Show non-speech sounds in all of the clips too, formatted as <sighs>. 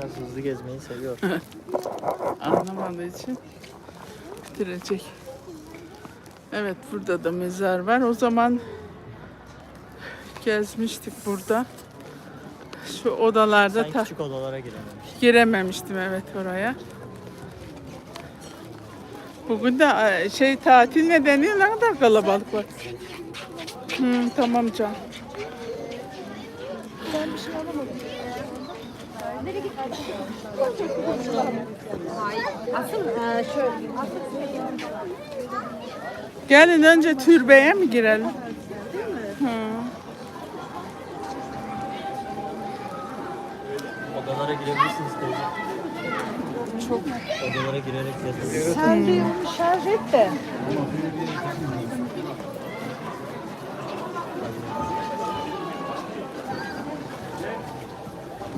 Biraz hızlı gezmeyi seviyor. <laughs> Anlamadığı için bitirecek. Evet burada da mezar var. O zaman gezmiştik burada. Şu odalarda Sen ta- küçük odalara girememiş. girememiştim evet oraya. Bugün de e, şey tatil nedeniyle ne kadar kalabalık var. Hı, tamam can. Asıl e, şöyle. Gelin önce türbeye mi girelim? Hı. Odalara girebilirsiniz teyze. Çok Odalara girerek gezebilirsiniz. Sen bir onu şarj et de.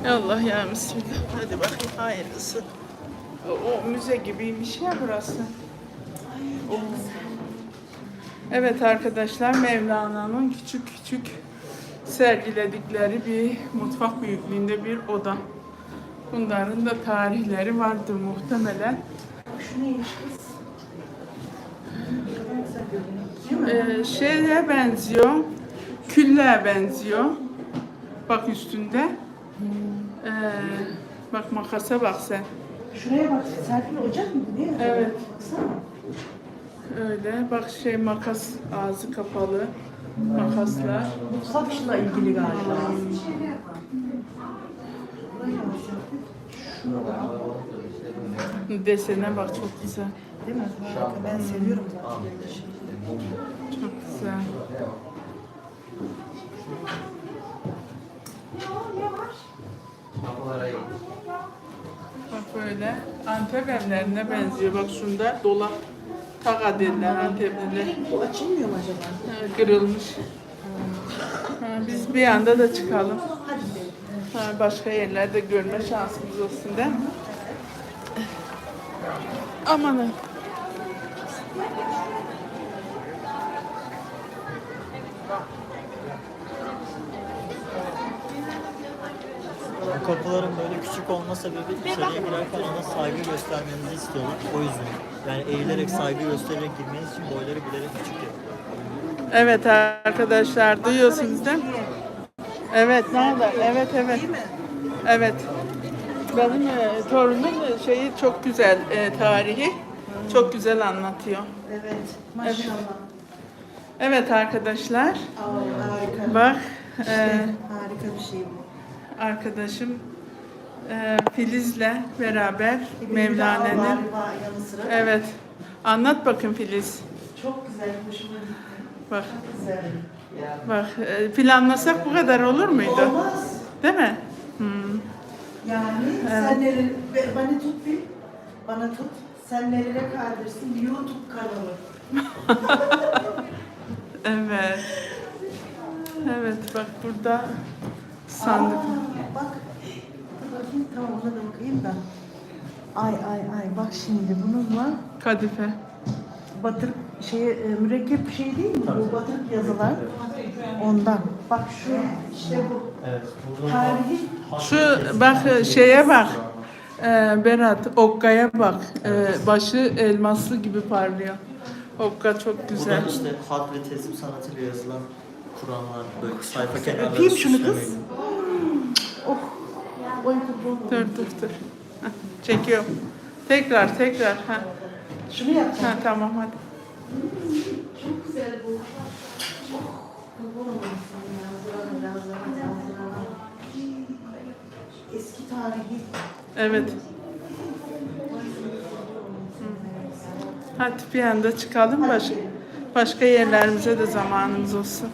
Allah ya bismillah. Hadi bakayım hayırlısı. O, o müze gibiymiş ya burası. Oo. Evet arkadaşlar Mevlana'nın küçük küçük sergiledikleri bir mutfak büyüklüğünde bir oda. Bunların da tarihleri vardır muhtemelen. Şu neymiş kız? Ee, şeye benziyor, külleye benziyor. Bak üstünde. Ee, bak makasa bak sen. Şuraya bak. Serpil ocak mıydı değil mi? Evet. Baksana. Öyle. Bak şey makas ağzı kapalı. Makaslar. Mutfakla ilgili galiba. Desene bak çok güzel. Değil mi? Harika. Ben seviyorum zaten. Çok güzel. Bak böyle Antep evlerine benziyor. Bak şunda dolap taka derler Antepliler. Bu açılmıyor mu acaba? Ha, Kırılmış. Ha, biz bir anda da çıkalım. Ha, başka yerlerde görme şansımız olsun değil mi? Amanın. Bu kapıların böyle küçük olma sebebi içeriye girerken ona saygı göstermenizi istiyorlar. O yüzden. Yani eğilerek saygı göstererek girmeniz için boyları bilerek küçük yapıyorlar. Evet arkadaşlar duyuyorsunuz değil mi? Evet ne haber? Evet evet. Evet. Benim e, torunumun şeyi çok güzel e, tarihi. Çok güzel anlatıyor. Evet. Maşallah. Evet arkadaşlar. Aa, harika. Bak e, Harika bir şey bu. Arkadaşım e, Filiz'le beraber Mevlana'nın. Evet. Anlat bakın Filiz. Çok güzel. Hoşuma gitti. Bak Güzel. bak e, planlasak bu kadar olur muydu? Olmaz. Değil mi? Hmm. Yani sen nereye, be- bana tut bir, bana tut. Sen nereye kadirsin? YouTube kanalı. <laughs> Evet. Evet bak burada sandık. Aa, bak. Dur bakayım tamam ona da bakayım da. Ay ay ay bak şimdi bununla Kadife. batırıp şey e, mürekkep şey değil mi? Bu batırıp yazılar. Ondan. Bak şu işte bu. Evet. Tarihi Şu bak şeye bak. Ee, Berat Okka'ya bak. Ee, başı elmaslı gibi parlıyor. Okka çok güzel. Buradan işte hat ve teslim sanatıyla yazılan Kur'anlar böyle sayfa kenarları Öpeyim şunu kız. Oh. Dur dur dur. Heh, Çekiyorum. Tekrar tekrar. Ha. Şunu yapacağım. ha tamam hadi. Çok güzel bu. Eski tarihi. Evet. Hadi bir anda çıkalım başka başka yerlerimize de zamanımız olsun.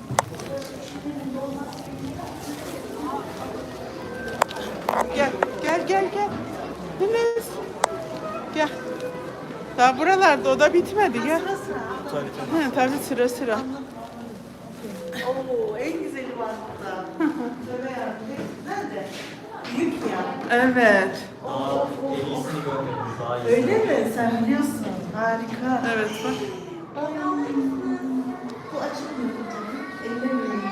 Gel gel gel. Deniz. Gel. Daha buralarda o da bitmedi gel. Sıra sıra. Tabii sıra sıra. Oo, en güzeli var burada. Tövbe yarabbim. Nerede? Büyük ya. Evet. Daha en iyisini görmedim. Daha iyisini. Öyle mi? Sen biliyorsun. Harika. Evet bak. Ay, Bu açılmıyor. Ellemiyorum?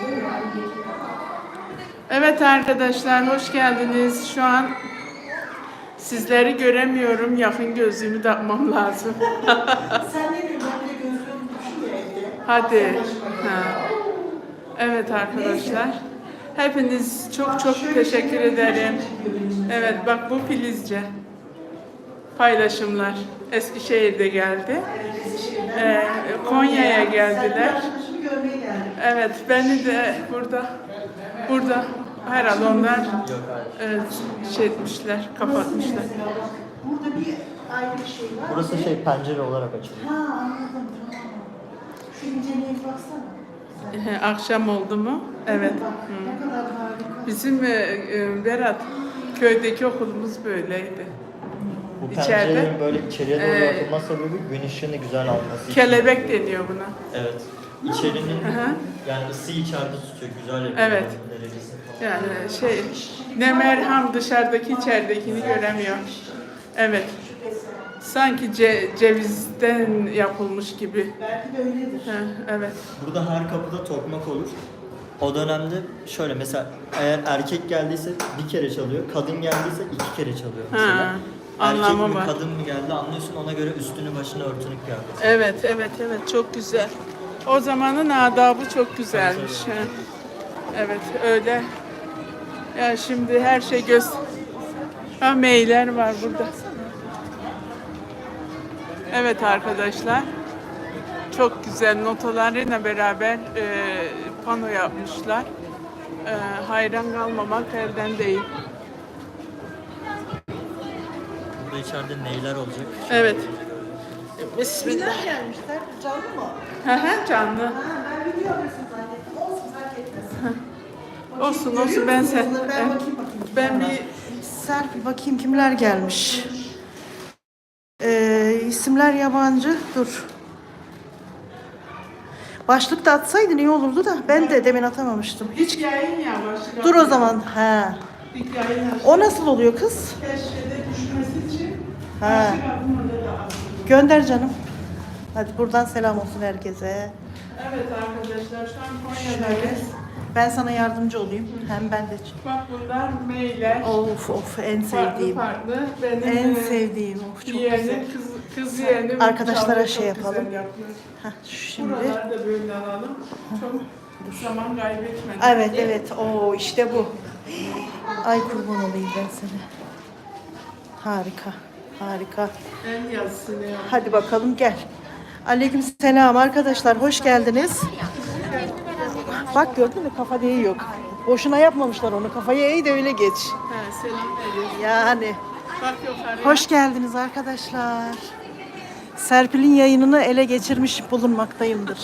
Evet arkadaşlar hoş geldiniz. Şu an Sizleri göremiyorum. Yakın gözlüğümü takmam lazım. <laughs> Sen ne diyorsun? Ben gözlüğümü. Hadi. Ha. Evet arkadaşlar. Hepiniz çok çok teşekkür ederim. Evet bak bu Filizce. Paylaşımlar. Eskişehir'de geldi. Ee, Konya'ya geldiler. Evet beni de burada burada herhalde onlar e, şey etmişler, kapatmışlar. Burada bir ayrı bir şey var. Burası şey pencere olarak açılıyor. Ha anladım tamam. Şu inceliğe baksana. Akşam oldu mu? Evet. Bak ne kadar harika. Bizim e, e, Berat köydeki okulumuz böyleydi. Bu İçeride, pencerelerin böyle içeriye doğru e, atılma sebebi gün ışığını güzel alması için. Kelebek deniyor buna. Evet. İçerinin yani ısı içeride tutuyor. Güzel yapıyor. Evet. Falan. Yani şey ne merham dışarıdaki içeridekini göremiyor. Evet. Sanki ce- cevizden yapılmış gibi. Belki de öyledir. Ha, evet. Burada her kapıda tokmak olur. O dönemde şöyle mesela eğer erkek geldiyse bir kere çalıyor, kadın geldiyse iki kere çalıyor mesela. Ha, Erkek anlamı mi var. kadın mı geldi anlıyorsun ona göre üstünü başını örtünüp geldi. Evet, evet, evet. Çok güzel. O zamanın adabı çok güzelmiş. Evet, öyle. Ya şimdi her şey göz... Ha, meyler var burada. Evet arkadaşlar. Çok güzel notalarıyla beraber e, pano yapmışlar. E, hayran kalmamak elden değil. Burada içeride neyler olacak? Evet. Kimler Bismillah. gelmişler? Canlı mı? Hı hı, Canlı. Ha ben video arasını zannettim. Olsun fark etmez. Olsun olsun ben sen. Ben bakayım bakayım. Ben bir Serpil bakayım kimler gelmiş. Ee, isimler yabancı. Dur. Başlık da atsaydın iyi olurdu da ben de demin atamamıştım. hiç yayın ya başlık Dur o zaman. Ha. O nasıl oluyor kız? Keşfede düşmesi için Ha. başlık adım orada da aslında. Gönder canım. Hadi buradan selam olsun herkese. Evet arkadaşlar şu an. Konya'dayız. Ben sana yardımcı olayım. Hem ben de. Bak bunlar meyler. Of of en Farklı sevdiğim. farklı. Benim En sevdiğim. Of çok yeğenim, güzel. kız, kız yeğenim. Arkadaşlara şey yapalım. Heh, şimdi. Buraları da böyle alalım. Çok zaman kaybetmedim. Evet evet. Oo işte bu. Ay kurban olayım ben seni. Harika. Harika. En yazısını yap. Hadi bakalım gel. Aleyküm selam arkadaşlar. Hoş geldiniz. Bak gördün mü kafa değiyor. Boşuna yapmamışlar onu. Kafayı eğ de öyle geç. He, selam veriyoruz. Yani. Bak yukarıya. Hoş geldiniz arkadaşlar. Serpil'in yayınını ele geçirmiş bulunmaktayımdır.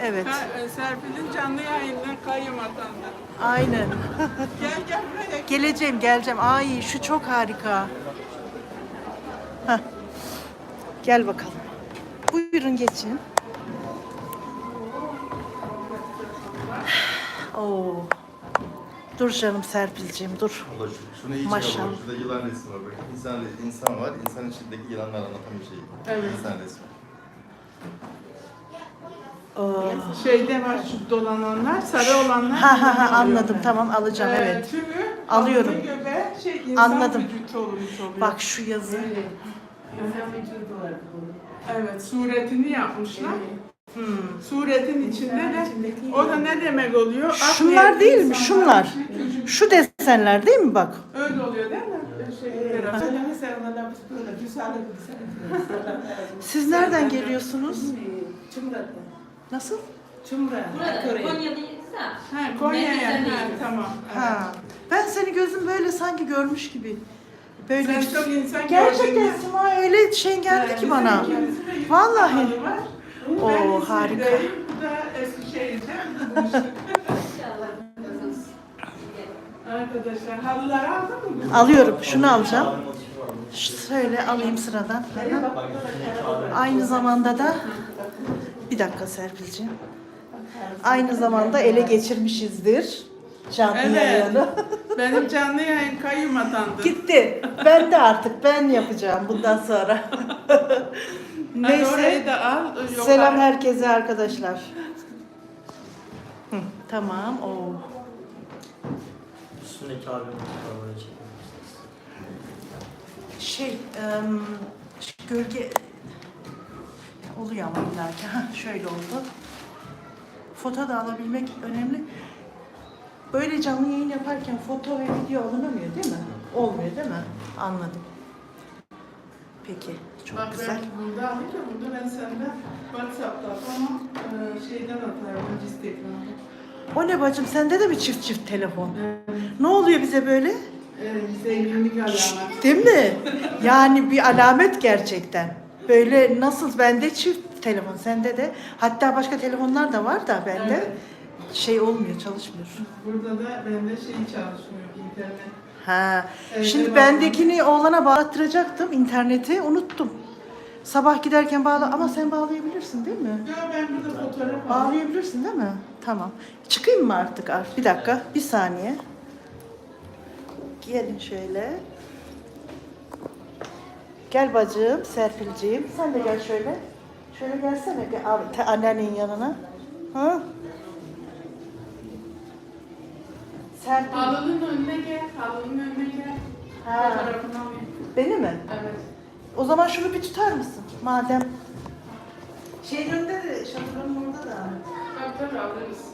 Evet. E, Serpil'in canlı yayından kayyum atandı. Aynen. Gel gel buraya. Geleceğim, geleceğim. Ay şu çok harika. Hah. Gel bakalım. Buyurun geçin. <sighs> Oo. Dur canım Serpil'ciğim dur. Allah şu, şunu iyi Maşallah. çıkaralım. Şurada yılan resmi var. Bak. İnsan, insan var. İnsan içindeki yılanlar anlatan bir şey. Evet. İnsan resmi. Oo. Şeyde var şu dolananlar, sarı olanlar. Ha ha ha anladım tamam alacağım Ee, evet. Tümü Alıyorum. alnı, göbeği, şey, insan Anladım. vücutu olmuş oluyor. Bak şu yazı. Evet, suretini yapmışlar. Hmm. Suretin içinde de o da ne demek oluyor? Şunlar değil mi? Şunlar. Şu desenler değil mi bak? Öyle oluyor değil mi? Şey. Siz nereden geliyorsunuz? Nasıl? Konya'dayız da. Ha, Konya'ya. Ha, tamam. Ha. Ben seni gözüm böyle sanki görmüş gibi. Böyle Sen çok insan Gerçekten gördün. Sima öyle şey geldi ki bana. Vallahi. Oo, Oo harika. Bu da. Arkadaşlar halıları aldın mı? Alıyorum. Şunu alacağım. Şöyle alayım sıradan. Aynı zamanda da bir dakika Serpil'ciğim. Aynı zamanda ele geçirmişizdir. Canlı Evet. yayını. <laughs> Benim canlı yayın kayyum atandı. Gitti. Ben de artık ben yapacağım bundan sonra. <laughs> Hadi orayı Neyse. da al. Yok, Selam herkese arkadaşlar. Hı, tamam. Oo. Üstündeki çekmişsiniz. Şey, em, gölge oluyor ama illaki. Hah, şöyle oldu. Foto da alabilmek önemli. Böyle canlı yayın yaparken foto ve video alınamıyor değil mi? Olmuyor değil mi? Anladım. Peki, çok Bak güzel. ben burada alınca burada ben senden WhatsApp'ta ama e, şeyden atarım Instagram'da. O ne bacım sende de mi çift çift telefon? Ne oluyor bize böyle? E, zenginlik alamet. Değil mi? Yani bir alamet gerçekten. Böyle nasıl bende çift telefon sende de hatta başka telefonlar da var da bende Evet. Şey olmuyor çalışmıyor. Burada da bende şey çalışmıyor internet. Ha. Evet, Şimdi bendekini oğlana bağlattıracaktım interneti unuttum. Sabah giderken bağla ama sen bağlayabilirsin değil mi? Ya ben burada fotoğraf. Bağlayabilirsin değil mi? Tamam. Çıkayım mı artık? Arif? Bir dakika, bir saniye. Gelin şöyle. Gel bacım, Serpilciğim. Sen de gel şöyle. Şöyle gelsene bir anneannenin yanına. Ha? Serpil. Halının önüne gel, halının önüne gel. Ha. Beni mi? Evet. O zaman şunu bir tutar mısın? Madem. Şeyin önünde de, şatoronun orada da. Bak tabii alırız.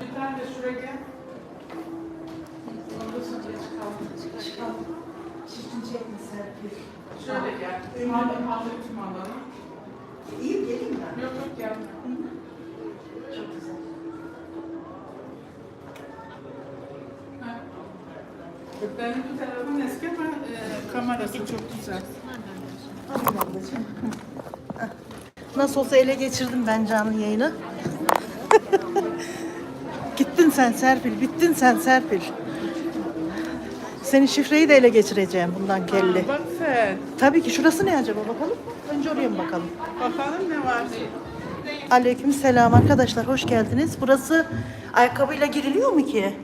Bir tane de şuraya gel. Orada sonra çıkalım. Çıkalım. Çirkin çekme Serpil. Şöyle gel. Halı, halı tüm alalım. İyi geleyim ben. Yok yok gelme güzel. Ha. Benim bu telefon eski ama e, kamerası çok güzel. Ablacığım. Heh. Nasıl olsa ele geçirdim ben canlı yayını. <laughs> Gittin sen Serpil, bittin sen Serpil. Senin şifreyi de ele geçireceğim bundan kelli. Bak sen. Tabii ki şurası ne acaba bakalım? Önce oraya mı bakalım? Bakalım ne var. Aleyküm selam arkadaşlar hoş geldiniz. Burası ayakkabıyla giriliyor mu ki?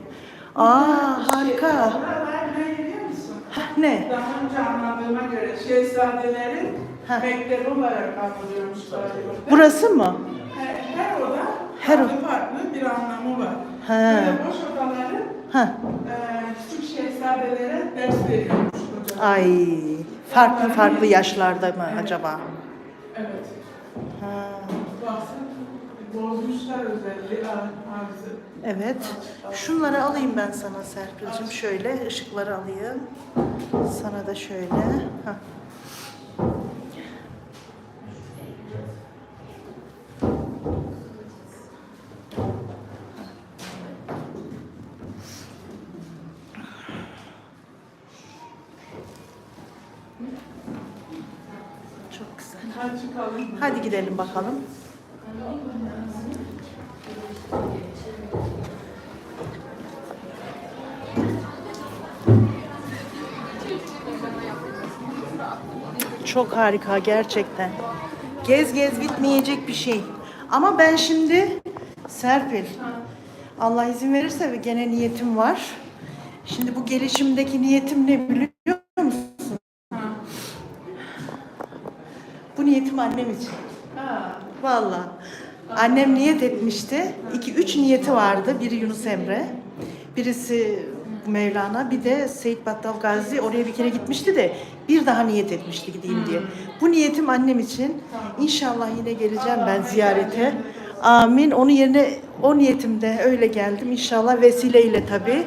Aa harika. Buralar ne biliyor musun? Hah, Ne? Daha önce anladığıma göre şehzadelerin Ha. mektebi olarak anılıyormuş galiba. Burası mı? Her, her oda Her farklı farklı bir anlamı var. He. Böyle boş odaların Ha. e, küçük şehzadelere ders veriyormuş hocam. Ay farklı farklı yaşlarda mı acaba? Evet. Ha. Baksın bozmuşlar özelliği ar- arzı. Evet. Şunları alayım ben sana Serpil'cim. Şöyle ışıkları alayım. Sana da şöyle. Hah. Çok güzel. Hadi çıkalım. Hadi gidelim bakalım. Çok harika gerçekten. Gez gez bitmeyecek bir şey. Ama ben şimdi Serpil Allah izin verirse ve gene niyetim var. Şimdi bu gelişimdeki niyetim ne biliyor musun? Bu niyetim annem için. Ha. Vallahi. Annem niyet etmişti. İki, üç niyeti vardı. Biri Yunus Emre. Birisi Mevlana. Bir de Seyit Battal Gazi. Oraya bir kere gitmişti de bir daha niyet etmişti gideyim diye. Bu niyetim annem için. İnşallah yine geleceğim ben ziyarete. Amin. Onun yerine o niyetimde öyle geldim. İnşallah vesileyle tabii.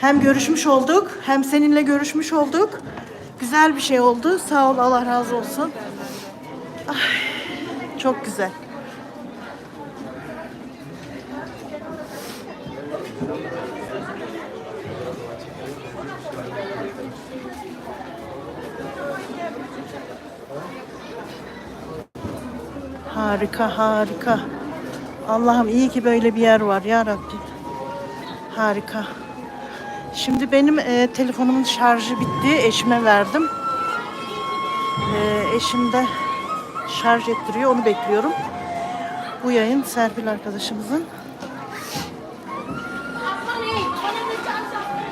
Hem görüşmüş olduk, hem seninle görüşmüş olduk. Güzel bir şey oldu. Sağ ol, Allah razı olsun. Çok güzel. Harika, harika. Allah'ım iyi ki böyle bir yer var ya Rabbim. Harika. Şimdi benim e, telefonumun şarjı bitti. Eşime verdim. E, eşim de şarj ettiriyor. Onu bekliyorum. Bu yayın Serpil arkadaşımızın